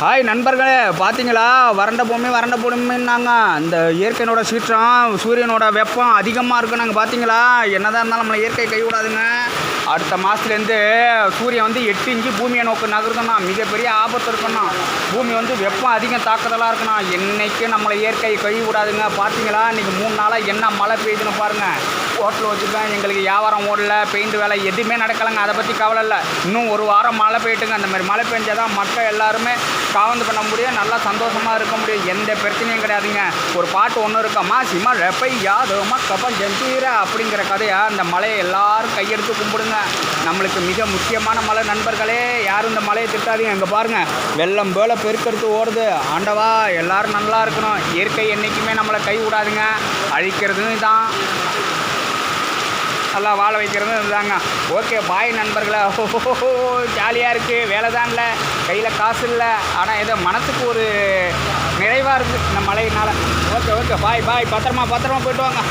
Hi நண்பர்களே பார்த்தீங்களா வறண்ட பூமி வறண்ட பூமின்னாங்க. இந்த இயற்கையினோட சீற்றம் சூரியனோட வெப்பம் அதிகமாக இருக்கு நாங்கள் பார்த்தீங்களா என்னதான் இருந்தாலும் நம்மளை இயற்கை கைவிடாதுங்க அடுத்த மாதத்துலேருந்து சூரியன் வந்து எட்டு இஞ்சி பூமியை நோக்கி நகருதுண்ணா. மிகப்பெரிய ஆபத்து இருக்குண்ணா. பூமி வந்து வெப்பம் அதிகம் தாக்குதலாக இருக்குண்ணா. என்றைக்கும் நம்மளை இயற்கை கைவிடாதுங்க பார்த்தீங்களா இன்றைக்கி மூணு நாளாக என்ன மழை பெய்யுதுன்னு பாருங்கள் ஹோட்டல் வச்சுருக்கேன் எங்களுக்கு வியாபாரம் ஓடல பெயிண்ட் வேலை எதுவுமே நடக்கலைங்க. அதை பற்றி கவலை இல்லை. இன்னும் ஒரு வாரம் மழை பெய்யுட்டுங்க. அந்த மாதிரி மழை பெஞ்சால் தான் மக்கள் எல்லாருமே காவந்து பண்ண முடியும். நல்லா சந்தோஷமாக இருக்க முடியும். எந்த பிரச்சனையும் கிடையாதுங்க. ஒரு பாட்டு ஒன்று இருக்கம்மா சிம்மா ரெப்பையாதோமா கப்பல் ஜம்பீரா அப்படிங்கிற கதையை அந்த மலையை எல்லாரும் கையெடுத்து கும்பிடுங்க. நம்மளுக்கு மிக முக்கியமான மலை நண்பர்களே. யாரும் இந்த மலையை திட்டாதீங்க. இங்கே பாருங்கள் வெள்ளம் போல பெருக்கெடுத்து ஓடுது. ஆண்டவா எல்லாரும் நல்லா இருக்கணும். இயற்கை என்றைக்குமே நம்மளை கை விடாதுங்க. அழிக்கிறதும் தான் நல்லா வாழ வைக்கிறது இதுதாங்க ஓகே பாய் நண்பர்களே. ஓஹோ ஜாலியாக இருக்குது வேலை தான் இல்லை கையில் காசு இல்லை. ஆனால் ஏதோ மனசுக்கு ஒரு நிறைவாக இருக்குது இந்த மழையினால். Okay okay bye bye. பத்திரமா பத்திரமா போயிட்டு வாங்க.